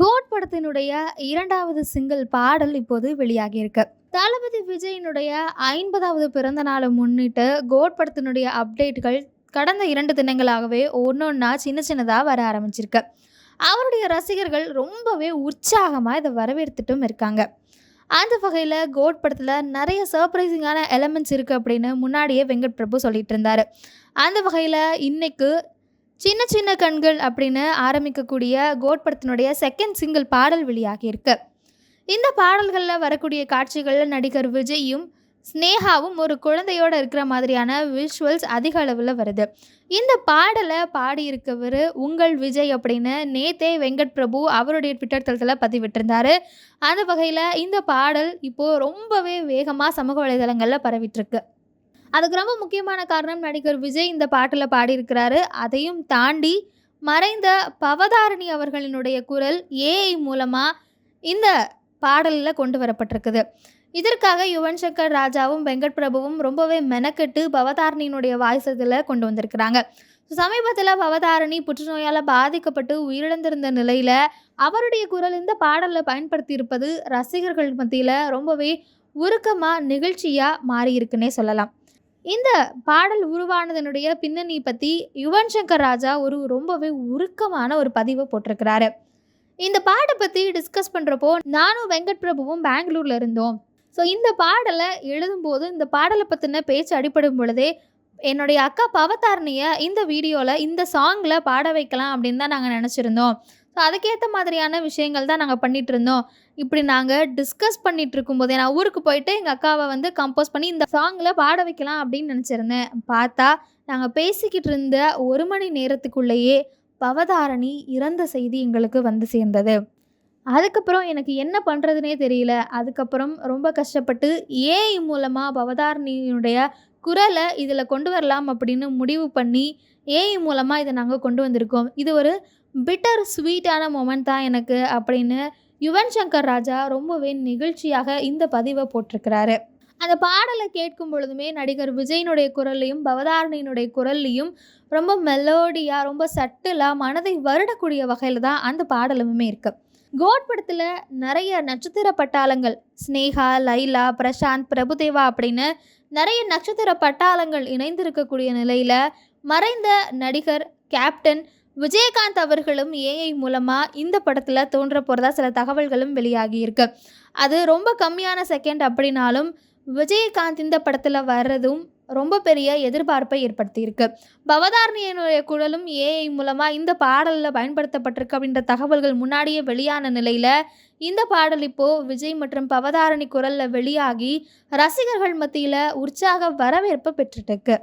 Code படத்தினுடைய இரண்டாவது single பாடல் இப்போது வெளியாகியிருக்கு. தளபதி விஜயினுடைய ஐம்பதாவது பிறந்த நாளை முன்னிட்டு கோட் படத்தினுடைய அப்டேட்கள் கடந்த இரண்டு தினங்களாகவே ஒன்றொன்னா சின்ன சின்னதாக வர ஆரம்பிச்சிருக்கு. அவருடைய ரசிகர்கள் ரொம்பவே உற்சாகமாக இதை வரவேற்றுட்டும் இருக்காங்க. அந்த வகையில் கோட் படத்தில் நிறைய சர்ப்ரைசிங்கான எலமெண்ட்ஸ் இருக்குது அப்படின்னு முன்னாடியே வெங்கட் பிரபு சொல்லிட்டு இருந்தார். அந்த வகையில் இன்னைக்கு சின்ன சின்ன கண்கள் அப்படின்னு ஆரம்பிக்கக்கூடிய கோட் படத்தினுடைய செகண்ட் சிங்கிள் பாடல் வெளியாகியிருக்கு இந்த பாடல்களில் வரக்கூடிய காட்சிகளில் நடிகர் விஜயும் ஸ்னேகாவும் ஒரு குழந்தையோட இருக்கிற மாதிரியான விஷுவல்ஸ் அதிக அளவில் வருது. இந்த பாடலை பாடியிருக்கவர் உங்கள் விஜய் அப்படின்னு நேத்தே வெங்கட் பிரபு அவருடைய ட்விட்டர் தளத்தில் பதிவிட்டிருந்தார். அந்த வகையில் இந்த பாடல் இப்போது ரொம்பவே வேகமாக சமூக வலைதளங்களில் பரவிட்டுருக்கு அதுக்கு ரொம்ப முக்கியமான காரணம் நடிகர் விஜய் இந்த பாட்டில் பாடியிருக்கிறாரு. அதையும் தாண்டி மறைந்த பவதாரணி அவர்களினுடைய குரல் ஏஐ மூலமாக இந்த பாடலில் கொண்டு வரப்பட்டிருக்குது. இதற்காக யுவன் சங்கர் ராஜாவும் வெங்கட் பிரபுவும் ரொம்பவே மெனக்கெட்டு பவதாரணியினுடைய வாய்ஸ் இதில் கொண்டு வந்திருக்கிறாங்க. சமீபத்தில் பவதாரணி புற்றுநோயால் பாதிக்கப்பட்டு உயிரிழந்திருந்த நிலையில் அவருடைய குரல் இந்த பாடலில் பயன்படுத்தி இருப்பது ரசிகர்கள் மத்தியில் ரொம்பவே உருக்கமாக நிகழ்ச்சியாக மாறியிருக்குன்னே சொல்லலாம். இந்த பாடல் உருவானதனுடைய பின்னணி பற்றி யுவன் சங்கர் ராஜா ஒரு ரொம்பவே உருக்கமான ஒரு பதிவை போட்டிருக்கிறாரு. இந்த பாடை பற்றி டிஸ்கஸ் பண்ணுறப்போ நானும் வெங்கட் பிரபுவும் பெங்களூரில் இருந்தோம். ஸோ இந்த பாடலை எழுதும்போது இந்த பாடலை பற்றின பேச்சு அடிப்படும் பொழுதே என்னுடைய அக்கா பவதாரணியை இந்த வீடியோவில் இந்த சாங்கில் பாட வைக்கலாம் அப்படின்னு தான் நாங்கள் நினச்சிருந்தோம். ஸோ அதுக்கேற்ற மாதிரியான விஷயங்கள் தான் நாங்கள் பண்ணிகிட்டு இருந்தோம் இப்படி நாங்கள் டிஸ்கஸ் பண்ணிட்டு இருக்கும்போதே நான் ஊருக்கு போயிட்டு எங்கள் அக்காவை வந்து கம்போஸ் பண்ணி இந்த சாங்கில் பாட வைக்கலாம் அப்படின்னு நினச்சிருந்தேன். பார்த்தா நாங்கள் பேசிக்கிட்டு இருந்த ஒரு மணி நேரத்துக்குள்ளேயே பவதாரணி இறந்த செய்தி எங்களுக்கு வந்து சேர்ந்தது. அதுக்கப்புறம் எனக்கு என்ன பண்ணுறதுனே தெரியல. அதுக்கப்புறம் ரொம்ப கஷ்டப்பட்டு ஏஐ மூலமாக பவதாரணியினுடைய குரலை இதில் கொண்டு வரலாம் அப்படின்னு முடிவு பண்ணி ஏஐ மூலமாக இதை நாங்கள் கொண்டு வந்திருக்கோம். இது ஒரு பிட்டர் ஸ்வீட்டான மொமெண்ட் தான் எனக்கு அப்படின்னு யுவன் சங்கர் ராஜா ரொம்பவே நிகழ்ச்சியாக இந்த பதிவை போட்டிருக்கிறாரு. அந்த பாடலை கேட்கும் பொழுதுமே நடிகர் விஜயினுடைய குரல்லையும் பவதாரணியினுடைய குரல்லையும் ரொம்ப மெலோடியாக ரொம்ப சட்டிலாக மனதை வருடக்கூடிய வகையில் தான் அந்த பாடலுமே இருக்குது கோட் படத்தில் நிறைய நட்சத்திர பட்டாளங்கள் ஸ்னேகா லைலா பிரசாந்த் பிரபுதேவா அப்படின்னு நிறைய நட்சத்திர பட்டாளங்கள் இணைந்திருக்கக்கூடிய நிலையில் மறைந்த நடிகர் கேப்டன் விஜயகாந்த் அவர்களும் ஏஐ மூலமாக இந்த படத்தில் தோன்ற போகிறதா சில தகவல்களும் வெளியாகி இருக்கு. அது ரொம்ப கம்மியான செகண்ட் அப்படின்னாலும் விஜயகாந்த் இந்த படத்தில் வர்றதும் ரொம்ப பெரிய எதிர்பார்ப்பை ஏற்படுத்தியிருக்கு பவதாரணியனுடைய குரலும் ஏஐ மூலமாக இந்த பாடலில் பயன்படுத்தப்பட்டிருக்கு அப்படின்ற தகவல்கள் முன்னாடியே வெளியான நிலையில் இந்த பாடல் இப்போது விஜய் மற்றும் பவதாரணி குரலில் வெளியாகி ரசிகர்கள் மத்தியில் உற்சாக வரவேற்பை பெற்றுட்டுருக்கு